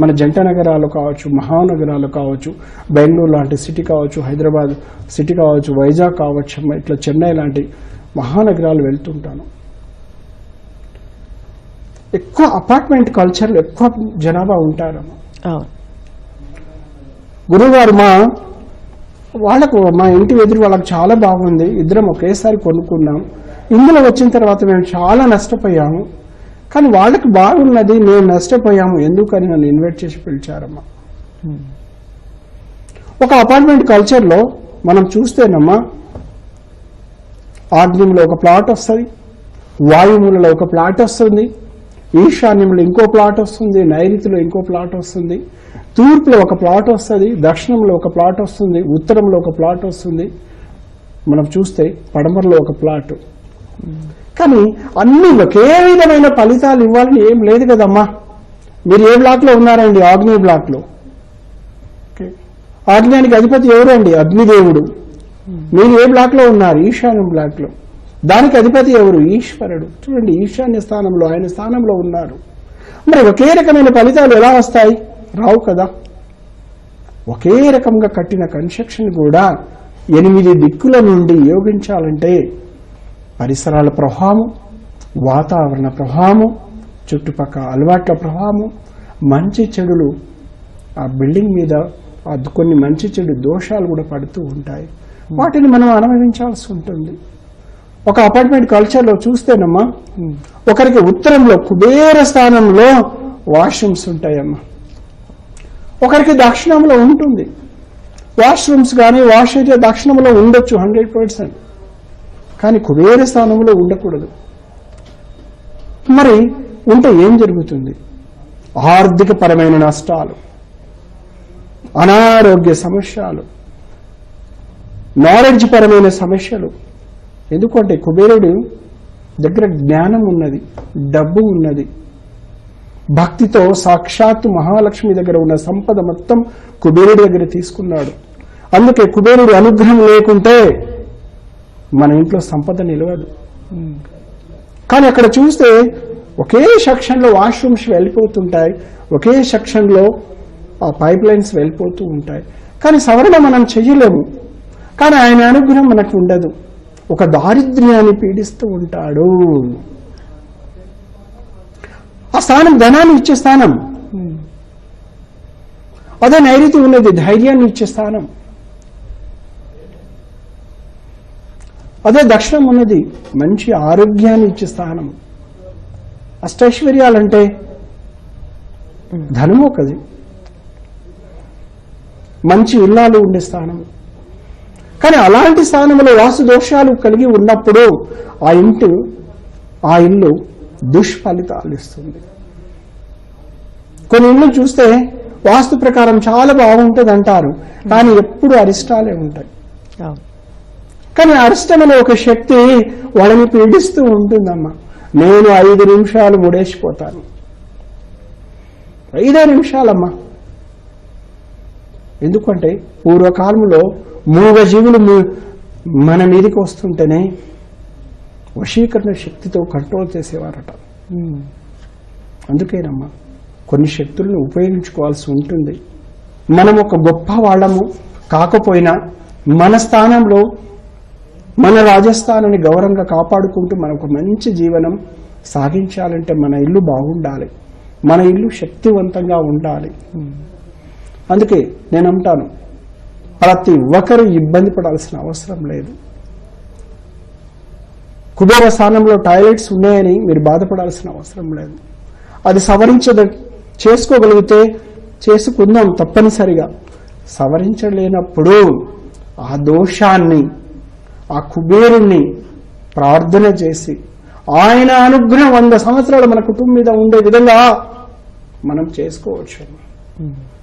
మన జంట నగరాలు కావచ్చు మహానగరాలు కావచ్చు బెంగళూరు లాంటి సిటీ కావచ్చు హైదరాబాద్ సిటీ కావచ్చు వైజాగ్ కావచ్చు ఇట్లా చెన్నై లాంటి మహానగరాలు వెళ్తుంటాను. ఎక్కువ అపార్ట్మెంట్ కల్చర్లో ఎక్కువ జనాభా ఉంటారమ్మ అవును. గురువుగారు మా వాళ్ళకు మా ఇంటి ఎదురు వాళ్ళకి చాలా బాగుంది. ఇద్దరం ఒకేసారి కొనుక్కున్నాం. ఇందులో వచ్చిన తర్వాత మేము చాలా నష్టపోయాము. కానీ వాళ్ళకి బాగున్నది మేము నష్టపోయాము. ఎందుకని నన్ను ఇన్వైట్ చేసి పిలిచారమ్మా? ఒక అపార్ట్మెంట్ కల్చర్లో మనం చూస్తేనమ్మా ఆగ్నేయంలో ఒక ప్లాట్ వస్తుంది వాయుమూలలో ఒక ప్లాట్ వస్తుంది ఈశాన్యంలో ఇంకో ప్లాట్ వస్తుంది నైరుతిలో ఇంకో ప్లాట్ వస్తుంది తూర్పులో ఒక ప్లాట్ వస్తుంది దక్షిణంలో ఒక ప్లాట్ వస్తుంది ఉత్తరంలో ఒక ప్లాట్ వస్తుంది. మనం చూస్తే పడమరలో ఒక ప్లాట్ కానీ అన్ని ఒకే విధమైన ఫలితాలు ఇవ్వాలని ఏం లేదు కదమ్మా. మీరు ఏ బ్లాక్లో ఉన్నారండి? ఆగ్నేయ బ్లాక్లో ఆగ్నేయానికి అధిపతి ఎవరండి అగ్నిదేవుడు. మీరు ఏ బ్లాక్లో ఉన్నారు? ఈశాన్యం బ్లాక్లో దానికి అధిపతి ఎవరు? ఈశ్వరుడు. చూడండి ఈశాన్య స్థానంలో ఆయన స్థానంలో ఉన్నారు. మరి ఒకే రకమైన ఫలితాలు ఎలా వస్తాయి? రావు కదా. ఒకే రకంగా కట్టిన కన్స్ట్రక్షన్ కూడా ఎనిమిది దిక్కుల నుండి యోగించాలంటే పరిసరాల ప్రభావం వాతావరణ ప్రభావం చుట్టుపక్కల అలవాట్ల ప్రభావం మంచి చెడులు ఆ బిల్డింగ్ మీద కొన్ని మంచి చెడు దోషాలు కూడా పడుతూ ఉంటాయి. వాటిని మనం అనుభవించాల్సి ఉంటుంది. ఒక అపార్ట్మెంట్ కల్చర్లో చూస్తేనమ్మా ఒకరికి ఉత్తరంలో కుబేర స్థానంలో వాష్రూమ్స్ ఉంటాయమ్మా. ఒకరికి దక్షిణంలో ఉంటుంది. వాష్రూమ్స్ కానీ వాష్ ఏరియా దక్షిణంలో ఉండొచ్చు హండ్రెడ్ పర్సెంట్. కానీ కుబేర స్థానంలో ఉండకూడదు. మరి ఉంటే ఏం జరుగుతుంది? ఆర్థిక పరమైన నష్టాలు అనారోగ్య సమస్యలు నాలెడ్జ్ పరమైన సమస్యలు. ఎందుకంటే కుబేరుడు దగ్గర జ్ఞానం ఉన్నది డబ్బు ఉన్నది. భక్తితో సాక్షాత్తు మహాలక్ష్మి దగ్గర ఉన్న సంపద మొత్తం కుబేరుడి దగ్గర తీసుకున్నాడు. అందుకే కుబేరుడు అనుగ్రహం లేకుంటే మన ఇంట్లో సంపద నిలవదు. కానీ అక్కడ చూస్తే ఒకే సెక్షన్లో వాష్రూమ్స్ వెళ్ళిపోతుంటాయి ఒకే సెక్షన్లో ఆ పైప్ లైన్స్ వెళ్ళిపోతూ ఉంటాయి. కానీ సవరణ మనం చెయ్యలేము. కానీ ఆయన అనుగ్రహం మనకు ఉండదు. ఒక దారిద్ర్యాన్ని పీడిస్తూ ఉంటాడు. ఆ స్థానం ధనాన్ని ఇచ్చే స్థానం. అదే నైరుతి ఉన్నది ధైర్యాన్ని ఇచ్చే స్థానం. అదే దక్షిణం ఉన్నది మంచి ఆరోగ్యాన్ని ఇచ్చే స్థానం. అష్టైశ్వర్యాలంటే ధనము ఒకది మంచి ఇల్లాలు ఉండే స్థానం. కానీ అలాంటి స్థానంలో వాస్తు దోషాలు కలిగి ఉన్నప్పుడు ఆ ఇంటి ఆ ఇల్లు దుష్ఫలితాలు ఇస్తుంది. కొన్ని ఇళ్ళు చూస్తే వాస్తు ప్రకారం చాలా బాగుంటుంది అంటారు కానీ ఎప్పుడు అరిష్టాలే ఉంటాయి. కానీ అరిష్టం అనే ఒక శక్తి వాళ్ళని పీడిస్తూ ఉంటుందమ్మా. నేను ఐదు నిమిషాలు ముడేసిపోతాను. ఐదే నిమిషాలమ్మా. ఎందుకంటే పూర్వకాలంలో మూగ జీవులు మీ- మన మీదకి వస్తుంటేనే వశీకరణ శక్తితో కంట్రోల్ చేసేవారట. అందుకేనమ్మా కొన్ని శక్తులను ఉపయోగించుకోవాల్సి ఉంటుంది. మనం ఒక గొప్ప వాళ్ళము కాకపోయినా మన స్థానంలో మన రాజస్థానాన్ని గౌరవంగా కాపాడుకుంటూ మనకు ఒక మంచి జీవనం సాగించాలంటే మన ఇల్లు బాగుండాలి. మన ఇల్లు శక్తివంతంగా ఉండాలి. అందుకే నేను అంటాను ప్రతి ఒక్కరు ఇబ్బంది పడాల్సిన అవసరం లేదు. కుబేర స్థానంలో టాయిలెట్స్ ఉన్నాయని మీరు బాధపడాల్సిన అవసరం లేదు. అది సవరించద చేసుకోగలిగితే చేసుకుందాం తప్పనిసరిగా. సవరించలేనప్పుడు ఆ దోషాన్ని ఆ కుబేరుణ్ణి ప్రార్థన చేసి ఆయన అనుగ్రహం వంద సంవత్సరాలు మన కుటుంబం మీద ఉండే విధంగా మనం చేసుకోవచ్చు. Hmm.